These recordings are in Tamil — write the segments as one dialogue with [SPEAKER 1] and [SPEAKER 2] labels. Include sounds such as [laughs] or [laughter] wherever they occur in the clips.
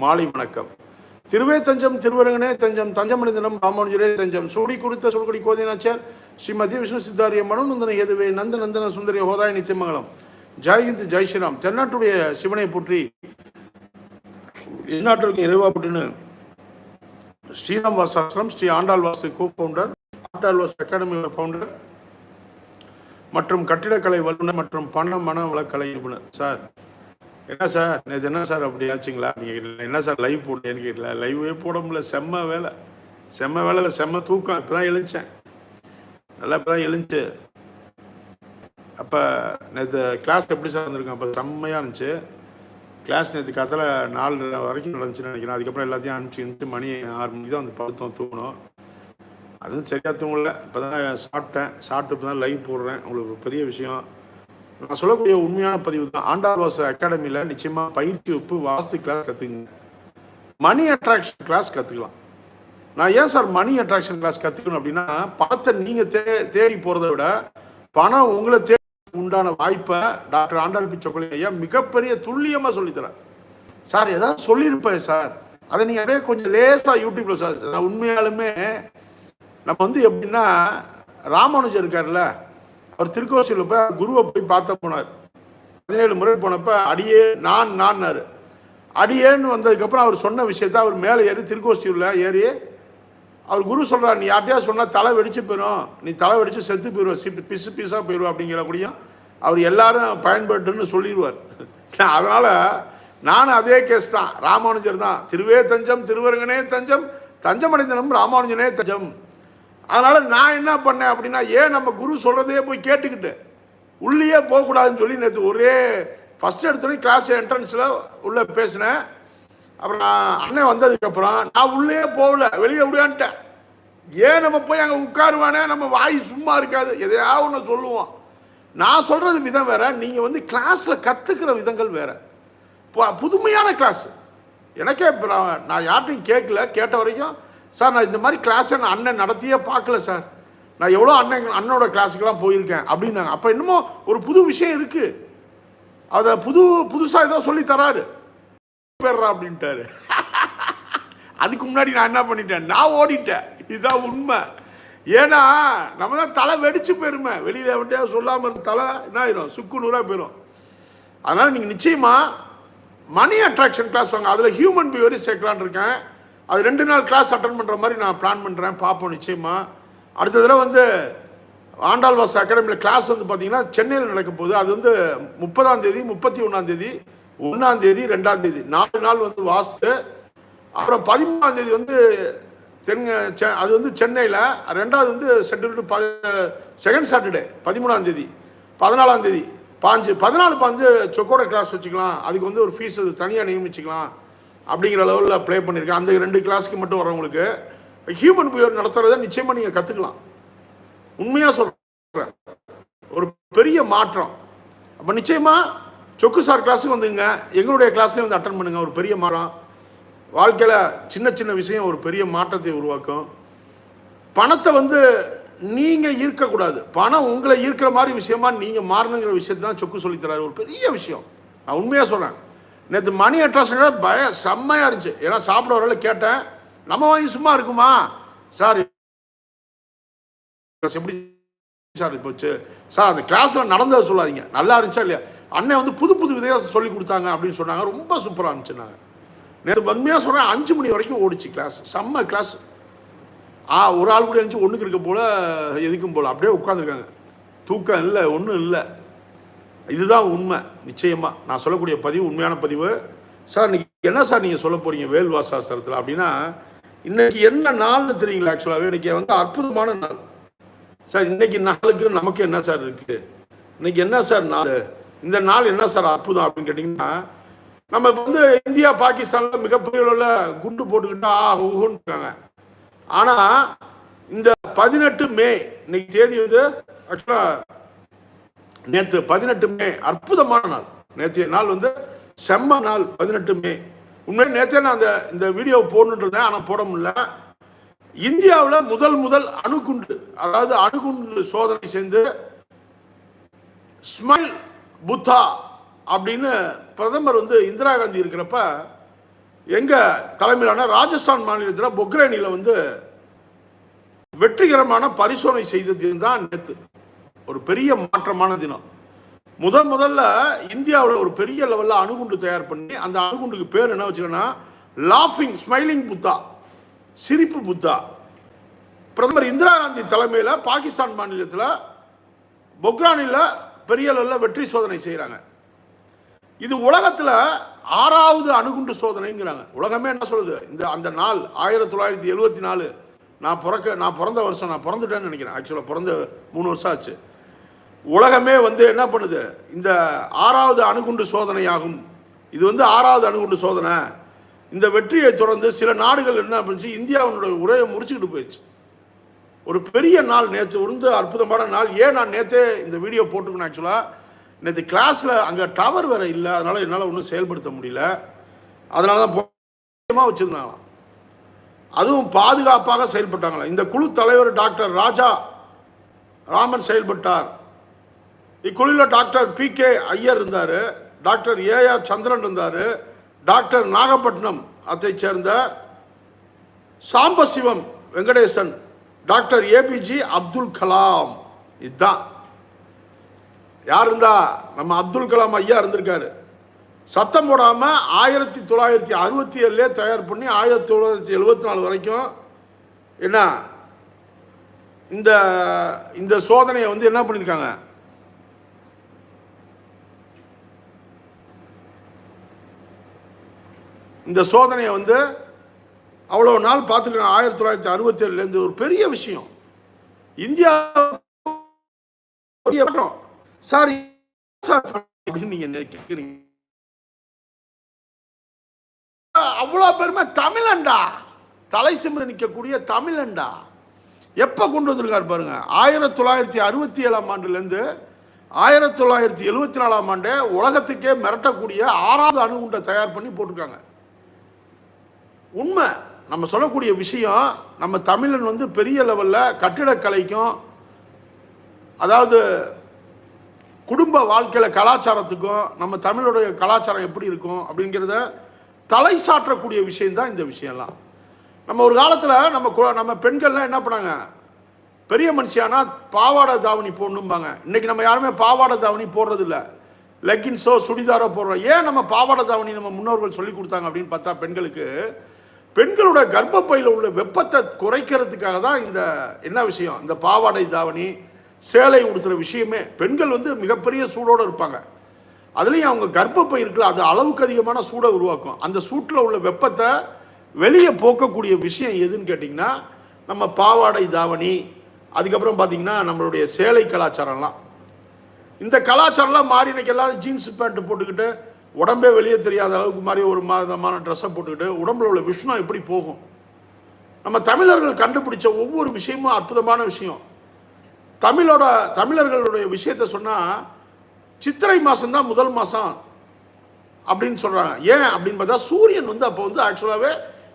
[SPEAKER 1] மாலை வணக்கம். திருவே தஞ்சம் திருவரங்கனே தஞ்சம் தஞ்சமனிதனம் ராமானுஜரே தஞ்சம். சூடி கொடுத்த சொல்குடி கோதினாச்சார் ஸ்ரீ மத்திய விஷ்ணு சித்தாரிய மனோநந்தன ஏதுவே நந்த நந்தன சுந்தரிய ஹோதாய நித்தியமங்கலம். ஜெயஹிந்த் ஜெய் ஸ்ரீராம். தென்னாட்டுடைய சிவனை போற்றி இந்நாட்டிற்கு இறைவா போட்டுன்னு Sriram வாசாசிரம் Sri Andal Vasu co founder Andal Vasu academy founder மற்றும் கட்டிடக்கலை வல்லுநர் மற்றும் பண மன வளக்கலை நிபுணர். சார் என்ன சார்? நேற்று என்ன சார் அப்படி ஆச்சுங்களா? நீங்கள் கேட்கல என்ன சார் லைவ் போட்டேன்னு கேட்கல லைவே போட முடியல. செம்ம வேலை. செம்ம வேலையில் செம்ம தூக்கம். இப்போ தான் எழுந்தேன். நல்லா இப்போ தான் எழுந்துச்சு அப்போ நேற்று கிளாஸ் எப்படி சார் வந்திருக்கேன் அப்போ செம்மையாக இருந்துச்சு. கிளாஸ் நேற்று காலத்தில் நாலு வரைக்கும் நடந்துச்சுன்னு நினைக்கிறேன். அதுக்கப்புறம் எல்லாத்தையும் அனுப்பிச்சு மணி ஆறு மணிக்கு தான் வந்து படுத்தோம் தூங்கணும். அதுவும் சரியாக தூங்கல. இப்போ தான் சாப்பிட்டேன். சாப்பிட்டு இப்போ தான் லைவ் போடுறேன். உங்களுக்கு பெரிய விஷயம். நான் சொல்லக்கூடிய உண்மையான பதிவு தான். ஆண்டாள் வாச அகாடமியில் நிச்சயமாக பயிற்சி வகுப்பு வாஸ்து கிளாஸ் கற்றுக்குங்க மணி அட்ராக்ஷன் கிளாஸ் கற்றுக்கலாம் நான் ஏன் சார் மணி அட்ராக்ஷன் கிளாஸ் கற்றுக்கணும் அப்படின்னா பணத்தை நீங்கள் தே தேடி போகிறத விட பணம் உங்களை தேடி உண்டான வாய்ப்பை டாக்டர் ஆண்டாள் பிச்சோக்கொலி ஐயா மிகப்பெரிய துல்லியமாக சொல்லித்தரேன் சார் ஏதாவது சொல்லியிருப்பேன் சார். அதை நீங்கள் அப்படியே கொஞ்சம் லேசாக யூடியூப்பில் சார் நான் உண்மையாலுமே நம்ம வந்து எப்படின்னா ராமானுஜர் இருக்கார்ல அவர் திருக்கோசியில் போய் குருவை போய் பார்த்த போனார். பதினேழு முறை போனப்ப அடியே நான் நான்னாரு. அடியேன்னு வந்ததுக்கப்புறம் அவர் சொன்ன விஷயத்த அவர் மேலே ஏறி திருக்கோசியூரில் ஏறி அவர் குரு சொல்கிறார் நீ யார்ட்டையா சொன்னால் தலை வெடிச்சு போயிடும் நீ தலை வெடிச்சு செத்து போயிடுவ சி பிசு பீஸாக போயிடுவா அப்படிங்கிற கூடியும் அவர் எல்லாரும் பயன்பட்டுன்னு சொல்லிடுவார். அதனால் நானும் அதே கேஸ் தான். ராமானுஜர் தான். திருவே தஞ்சம் திருவரங்கனே தஞ்சம் தஞ்சமடைந்தனம் ராமானுஜனே தஞ்சம். அதனால் நான் என்ன பண்ணேன் அப்படின்னா ஏன் நம்ம குரு சொல்கிறதையே போய் கேட்டுக்கிட்டு உள்ளேயே போகக்கூடாதுன்னு சொல்லி நேற்று ஒரே ஃபஸ்ட் எடுத்தோடனே கிளாஸ் என்ட்ரன்ஸில் உள்ளே பேசினேன். அப்புறம் நான் அண்ணன் வந்ததுக்கப்புறம் நான் உள்ளே போகல வெளியே விடுவான்ட்டேன் ஏன் நம்ம போய் அங்கே உட்காருவானே? நம்ம வாய் சும்மா இருக்காது. எதையாவது ஒன்று சொல்லுவோம். நான் சொல்கிறது விதம் வேற நீங்கள் வந்து கிளாஸில் கற்றுக்கிற விதங்கள் வேற. இப்போ புதுமையான கிளாஸ் எனக்கே இப்போ நான் நான் யார்ட்டையும் கேட்கல. கேட்ட வரைக்கும் சார் நான் இந்த மாதிரி கிளாஸை நான் அண்ணன் நடத்தியே பார்க்கல சார். நான் எவ்வளோ அண்ணன் அண்ணனோட கிளாஸுக்கெல்லாம் போயிருக்கேன் அப்படின்னாங்க. அப்போ என்னமோ ஒரு புது விஷயம் இருக்குது அதை புது புதுசாக ஏதோ சொல்லி தராரு. போயிடுறா அப்படின்ட்டாரு. [laughs] அதுக்கு முன்னாடி நான் என்ன பண்ணிட்டேன்? நான் ஓடிட்டேன். இதுதான் உண்மை. ஏன்னா நம்ம தான் தலை வெடிச்சு போயிருமே. வெளியில் விட்டே சொல்லாமல் இருந்த தலை என்ன ஆயிரும் சுக்கு நூறாக போயிடும் அதனால் நீங்கள் நிச்சயமாக மணி அட்ராக்ஷன் கிளாஸ் வாங்க. அதில் ஹியூமன் பிஹேவியரி சேர்க்கலான் இருக்கேன். அது ரெண்டு நாள் கிளாஸ் அட்டன் பண்ணுற மாதிரி நான் பிளான் பண்ணுறேன் பார்ப்போம் நிச்சயமாக அடுத்த தடவை வந்து ஆண்டாள்வாஸ் அகாடமியில் கிளாஸ் வந்து பார்த்திங்கன்னா சென்னையில் நடக்க போகுது. அது வந்து முப்பதாம் தேதி முப்பத்தி ஒன்றாம் தேதி ஒன்றாம் தேதி ரெண்டாம் தேதி. நாலு நாள் வந்து வாஸ்து. அப்புறம் பதிமூணாம் தேதி வந்து தென் செ- அது வந்து சென்னையில் ரெண்டாவது வந்து ஷெட்யூல்டு ப செகண்ட் சாட்டர்டே பதிமூணாம் தேதி பதினாலாம் தேதி. பாஞ்சு பதினாலு பாஞ்சு சொக்கோட கிளாஸ் வச்சுக்கலாம். அதுக்கு வந்து ஒரு ஃபீஸ் தனியாக நியமிச்சுக்கலாம். அப்படிங்கிற லெவலில் ப்ளே பண்ணியிருக்கேன். அந்த ரெண்டு கிளாஸ்க்கு மட்டும் வரவங்களுக்கு ஹியூமன் பிஹேவியர் நடத்துகிறத நிச்சயமாக நீங்கள் கற்றுக்கலாம் உண்மையாக சொல்கிறேன் ஒரு பெரிய மாற்றம். அப்போ நிச்சயமாக சொக்கு சார் கிளாஸுக்கு வந்துங்க. எங்களுடைய கிளாஸ்லேயும் வந்து அட்டன் பண்ணுங்கள் ஒரு பெரிய மாற்றம். வாழ்க்கையில் சின்ன சின்ன விஷயம் ஒரு பெரிய மாற்றத்தை உருவாக்கும். பணத்தை வந்து நீங்கள் ஈர்க்கக்கூடாது. பணம் உங்களை ஈர்க்கிற மாதிரி விஷயமா நீங்கள் மாறணுங்கிற விஷயத்தான் சொக்கு சொல்லித்தராரு ஒரு பெரிய விஷயம். நான் உண்மையாக சொல்கிறேன் நேற்று மணி அட்ராக்ஷன் பய செம்மையாக இருந்துச்சு. ஏன்னா சாப்பிட வரல கேட்டேன். நம்ம வாங்கி சும்மா இருக்குமா? சார் எப்படி சார் போச்சு? சார் அந்த கிளாஸில் நடந்ததை சொல்லாதீங்க. நல்லா இருந்துச்சா இல்லையா? அண்ணன் வந்து புது புது விதையாக சொல்லி கொடுத்தாங்க அப்படின்னு சொன்னாங்க. ரொம்ப சூப்பராக இருந்துச்சுன்னாங்க நேற்று உண்மையாக சொல்கிறேன் அஞ்சு மணி வரைக்கும் ஓடிச்சு கிளாஸ் செம்ம கிளாஸ் ஆ ஒரு ஆள் கூட இருந்துச்சு ஒன்றுக்கு இருக்க போல் எதுக்கும் போல். அப்படியே உட்காந்துருக்காங்க தூக்கம் இல்லை ஒன்றும் இல்லை. இதுதான் உண்மை நிச்சயமாக நான் சொல்லக்கூடிய பதிவு உண்மையான பதிவு. சார் இன்னைக்கு என்ன சார் நீங்கள் சொல்ல போகிறீங்க வேல்வாசாஸ்திரத்தில் அப்படின்னா இன்னைக்கு என்ன நாள்னு தெரியுங்களா ஆக்சுவலாகவே இன்னைக்கு வந்து அற்புதமான நாள். சார் இன்னைக்கு நாளுக்கு நமக்கு என்ன சார் இருக்குது இன்னைக்கு என்ன சார் நாள்? இந்த நாள் என்ன சார் அற்புதம் அப்படின்னு கேட்டிங்கன்னா நம்ம இப்போ வந்து இந்தியா பாகிஸ்தானில் மிகப்பெரிய அளவில் குண்டு போட்டுக்கிட்டா ஆ இருக்காங்க ஆனால் இந்த பதினெட்டு மே இன்னைக்கு தேதி வந்து ஆக்சுவலாக நேற்று பதினெட்டு மே அற்புதமான நாள். நேற்றைய நாள் வந்து செம்ம நாள் பதினெட்டு மே. உண்மையிலே நேற்றே நான் அந்த இந்த வீடியோ போடணுன்னு இருந்தேன் ஆனால் போட முடியல. இந்தியாவில் முதல் முதல் அணுகுண்டு அதாவது அணுகுண்டு சோதனை செய்து ஸ்மைல் புத்தா அப்படின்னு பிரதமர் வந்து இந்திரா காந்தி இருக்கிறப்ப எங்கள் தலைமையிலான ராஜஸ்தான் மாநிலத்தில் பொக்ரேனியில் வந்து வெற்றிகரமான பரிசோதனை செய்தது தான் நேற்று ஒரு பெரிய மாற்றமான தினம். முத முதல்ல இந்தியாவில் ஒரு பெரிய லெவலில் அணுகுண்டு தயார் பண்ணி அந்த அணுகுண்டுக்கு பேர் என்ன வச்சுக்கோன்னா லாஃபிங் ஸ்மைலிங் புத்தா சிரிப்பு புத்தா பிரதமர் இந்திரா காந்தி தலைமையில் பாகிஸ்தான் மாநிலத்தில் பொக்ரானில் பெரிய லெவலில் வெற்றி சோதனை செய்கிறாங்க இது உலகத்தில் ஆறாவது அணுகுண்டு சோதனைங்கிறாங்க. உலகமே என்ன சொல்லுது? இந்த அந்த நாள் ஆயிரத்தி தொள்ளாயிரத்தி எழுவத்தி நாலு. நான் பிறக்க நான் பிறந்த வருஷம் நான் பிறந்துட்டேன்னு நினைக்கிறேன். ஆக்சுவலாக பிறந்த மூணு வருஷம் ஆச்சு. உலகமே வந்து என்ன பண்ணுது? இந்த ஆறாவது அணுகுண்டு சோதனையாகும். இது வந்து ஆறாவது அணுகுண்டு சோதனை. இந்த வெற்றியை தொடர்ந்து சில நாடுகள் என்ன பண்ணுச்சு? இந்தியாவினுடைய உரையை முடிச்சுக்கிட்டு போயிடுச்சு. ஒரு பெரிய நாள் நேற்று உருந்து அற்புதமான நாள். ஏன் நான் நேற்றே இந்த வீடியோ போட்டுக்கணும் ஆக்சுவலாக நேற்று கிளாஸில் அங்கே டவர் வேறு இல்லை. அதனால் என்னால் ஒன்றும் செயல்படுத்த முடியல. அதனால தான் முக்கியமாக வச்சுருந்தாங்களாம். அதுவும் பாதுகாப்பாக செயல்பட்டாங்களாம். இந்த குழு தலைவர் டாக்டர் ராஜா ராமன் செயல்பட்டார். இக்குழுவில் டாக்டர் பி கே ஐயர் இருந்தார் டாக்டர் ஏஆர் சந்திரன் இருந்தார் டாக்டர் நாகப்பட்டினம் அதை சேர்ந்த சாம்பசிவம் வெங்கடேசன் டாக்டர் ஏபிஜி அப்துல் கலாம். இதுதான். யார் இருந்தா? நம்ம அப்துல் கலாம் ஐயா இருந்திருக்காரு. சத்தம் போடாமல் ஆயிரத்தி தொள்ளாயிரத்தி அறுபத்தி ஏழுலே தயார் பண்ணி ஆயிரத்தி தொள்ளாயிரத்தி எழுபத்தி நாலு வரைக்கும் என்ன இந்த இந்த சோதனையை வந்து என்ன பண்ணியிருக்காங்க இந்த சோதனையை வந்து அவ்வளோ நாள் பார்த்துருக்காங்க ஆயிரத்தி தொள்ளாயிரத்தி அறுபத்தி ஏழுலேருந்து ஒரு பெரிய விஷயம். இந்தியா சாரி சார் அப்படின்னு நீங்கள் கேட்குறீங்க அவ்வளோ பெருமை. தமிழண்டா. தலை சிமிந்து நிற்கக்கூடிய தமிழண்டா. எப்போ கொண்டு வந்திருக்காரு பாருங்க. ஆயிரத்தி தொள்ளாயிரத்தி அறுபத்தி ஏழாம் ஆண்டுலேருந்து ஆயிரத்தி தொள்ளாயிரத்தி எழுபத்தி நாலாம் ஆண்டே உலகத்துக்கே மிரட்டக்கூடிய ஆறாவது அணுகுண்டை தயார் பண்ணி போட்டிருக்காங்க. உண்மை. நம்ம சொல்லக்கூடிய விஷயம் நம்ம தமிழன் வந்து பெரிய லெவலில் கட்டிடக்கலைக்கும் அதாவது குடும்ப வாழ்க்கையில் கலாச்சாரத்துக்கும் நம்ம தமிழோடைய கலாச்சாரம் எப்படி இருக்கும் அப்படிங்கிறத தலை சாற்றக்கூடிய விஷயந்தான் இந்த விஷயம்லாம். நம்ம ஒரு காலத்தில் நம்ம கு- நம்ம பெண்கள்லாம் என்ன பண்ணாங்க? பெரிய மனுஷியானா பாவாடை தாவணி போடணும்பாங்க. இன்றைக்கி நம்ம யாருமே பாவாடை தாவணி போடுறதில்ல. லெக்கின்ஸோ சுடிதாரோ போடுறோம். ஏன் நம்ம பாவாடை தாவணி நம்ம முன்னோர்கள் சொல்லி கொடுத்தாங்க அப்படின்னு பார்த்தா பெண்களுக்கு பெண்களோட கர்ப்பப்பையில் உள்ள வெப்பத்தை குறைக்கிறதுக்காக தான் இந்த என்ன விஷயம்? இந்த பாவாடை தாவணி சேலை உடுத்துகிற விஷயமே பெண்கள் வந்து மிகப்பெரிய சூடோடு இருப்பாங்க. அதுலேயும் அவங்க கர்ப்பப்பை இருக்குல்ல அது அளவுக்கு அதிகமான சூடை உருவாக்கும். அந்த சூட்டில் உள்ள வெப்பத்தை வெளியே போக்கக்கூடிய விஷயம் எதுன்னு கேட்டிங்கன்னா நம்ம பாவாடை தாவணி அதுக்கப்புறம் பார்த்திங்கன்னா நம்மளுடைய சேலை கலாச்சாரம்லாம். இந்த கலாச்சாரம்லாம் மாறி இன்னைக்கு எல்லாரும் ஜீன்ஸ் பேண்ட்டு போட்டுக்கிட்டு உடம்பே வெளியே தெரியாத அளவுக்கு மாதிரி ஒரு மாதமான ட்ரெஸ்ஸை போட்டுக்கிட்டு உடம்புல உள்ள விஷயம் எப்படி போகும்? நம்ம தமிழர்கள் கண்டுபிடிச்ச ஒவ்வொரு விஷயமும் அற்புதமான விஷயம். தமிழோட தமிழர்களுடைய விஷயத்த சொன்னால் சித்திரை மாதம்தான் முதல் மாதம் அப்படின்னு சொல்கிறாங்க ஏன் அப்படின்னு பார்த்தா சூரியன் வந்து அப்போ வந்து ஆக்சுவலாகவே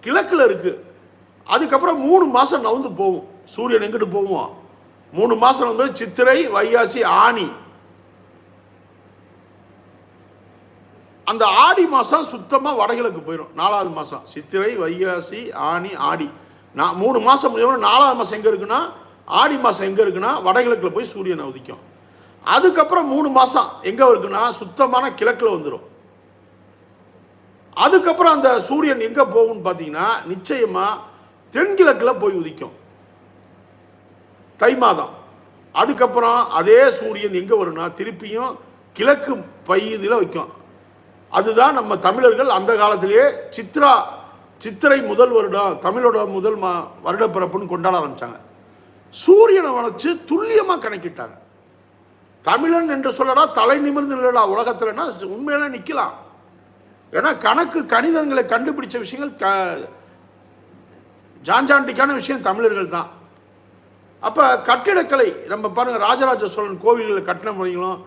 [SPEAKER 1] கிழக்கில் இருக்குது அதுக்கப்புறம் மூணு மாதம் நவுந்து போகும். சூரியன் எங்கிட்டு போவோம் மூணு மாதம் வந்து சித்திரை வைகாசி ஆனி. அந்த ஆடி மாதம் சுத்தமாக வடகிழக்கு போயிடும் நாலாவது மாதம் சித்திரை வைகாசி ஆணி ஆடி. நான் மூணு மாதம் முடியும் நாலாவது மாதம் எங்கே இருக்குன்னா ஆடி மாதம் எங்கே இருக்குன்னா வடகிழக்கில் போய் சூரியனை உதிக்கும். அதுக்கப்புறம் மூணு மாதம் எங்கே இருக்குன்னா சுத்தமான கிழக்கில் வந்துடும் அதுக்கப்புறம் அந்த சூரியன் எங்கே போகும்னு பார்த்தீங்கன்னா நிச்சயமாக தென்கிழக்கில் போய் உதிக்கும். தை மாதம். அதுக்கப்புறம் அதே சூரியன் எங்கே வரும்னா திருப்பியும் கிழக்கு பையதில் வைக்கும். அதுதான் நம்ம தமிழர்கள் அந்த காலத்திலேயே சித்ரா சித்திரை முதல் வருடம் தமிழோட முதல் மா வருடப்பிறப்புன்னு கொண்டாட ஆரம்பித்தாங்க சூரியனை வளைச்சு துல்லியமாக கணக்கிட்டாங்க. தமிழன் என்று சொல்லடா தலை நிமிர்ந்து இல்லடா உலகத்துலன்னா உண்மையில நிற்கலாம் ஏன்னா கணக்கு கணிதங்களை கண்டுபிடிச்ச விஷயங்கள் க ஜாஞ்சாண்டிக்கான விஷயம் தமிழர்கள் தான். அப்போ கட்டிடக்கலை நம்ம பாருங்கள் ராஜராஜ சோழன் கோவில்களில் கட்டின முறைகளும்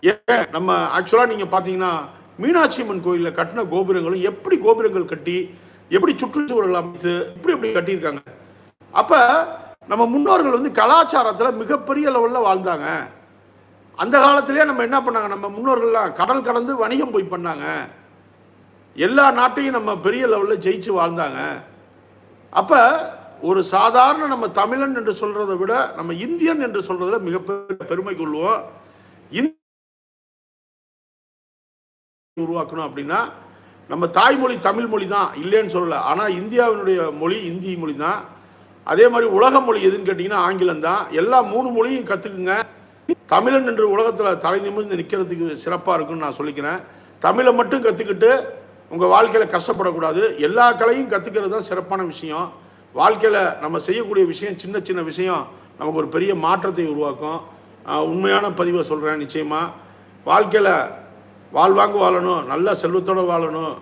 [SPEAKER 1] ஏன் நம்ம ஆக்சுவலாக நீங்கள் பார்த்தீங்கன்னா மீனாட்சி அம்மன் கோயிலில் கட்டின கோபுரங்களும் எப்படி கோபுரங்கள் கட்டி எப்படி சுற்றுச்சூழல் அமைச்சு எப்படி எப்படி கட்டியிருக்காங்க? அப்போ நம்ம முன்னோர்கள் வந்து கலாச்சாரத்தில் மிகப்பெரிய லெவலில் வாழ்ந்தாங்க. அந்த காலத்திலேயே நம்ம என்ன பண்ணாங்க? நம்ம முன்னோர்கள்லாம் கடல் கடந்து வணிகம் போய் பண்ணாங்க. எல்லா நாட்டையும் நம்ம பெரிய லெவலில் ஜெயிச்சு வாழ்ந்தாங்க. அப்போ ஒரு சாதாரண நம்ம தமிழன் என்று சொல்கிறத விட நம்ம இந்தியன் என்று சொல்கிறதுல மிகப்பெரிய பெருமை கொள்வோம். இந்~ உருவாக்கணும் அப்படின்னா நம்ம தாய்மொழி தமிழ் மொழி தான் இல்லைன்னு சொல்லலை. ஆனால் இந்தியாவினுடைய மொழி இந்தி மொழி தான். அதே மாதிரி உலக மொழி எதுன்னு கேட்டிங்கன்னா ஆங்கிலம் தான். எல்லா மூணு மொழியும் கற்றுக்குங்க தமிழன் என்று உலகத்தில் தலை நிமிர்ந்து நிற்கிறதுக்கு சிறப்பாக இருக்குன்னு நான் சொல்லிக்கிறேன். தமிழை மட்டும் கற்றுக்கிட்டு உங்கள் வாழ்க்கையில் கஷ்டப்படக்கூடாது. எல்லா கலையும் கற்றுக்கிறது தான் சிறப்பான விஷயம். வாழ்க்கையில் நம்ம செய்யக்கூடிய விஷயம் சின்ன சின்ன விஷயம் நமக்கு ஒரு பெரிய மாற்றத்தை உருவாக்கும். உண்மையான பதிவை சொல்கிறேன் நிச்சயமாக வாழ்க்கையில் வாழ்வாங்கு வாழணும் நல்ல செல்வத்தோடு வாழணும்.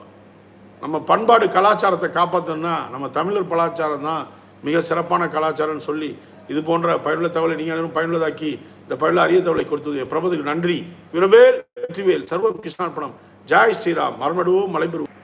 [SPEAKER 1] நம்ம பண்பாடு கலாச்சாரத்தை காப்பாற்றணும்னா நம்ம தமிழர் கலாச்சாரம் தான் மிக சிறப்பான கலாச்சாரம்னு சொல்லி இது போன்ற பயனுள்ள தகவலை நீங்கள் அனைவரும் பயனுள்ளதாக்கி இந்த பயனுள்ள அரிய தகவலை கொடுத்தது பிரபதுக்கு நன்றி. விரவேல் வெற்றிவேல் சர்வம் கிருஷ்ணார்ப்பணம் ஜாய் ஸ்ரீராம். மரமடுவோம் மலைபெறுவோம்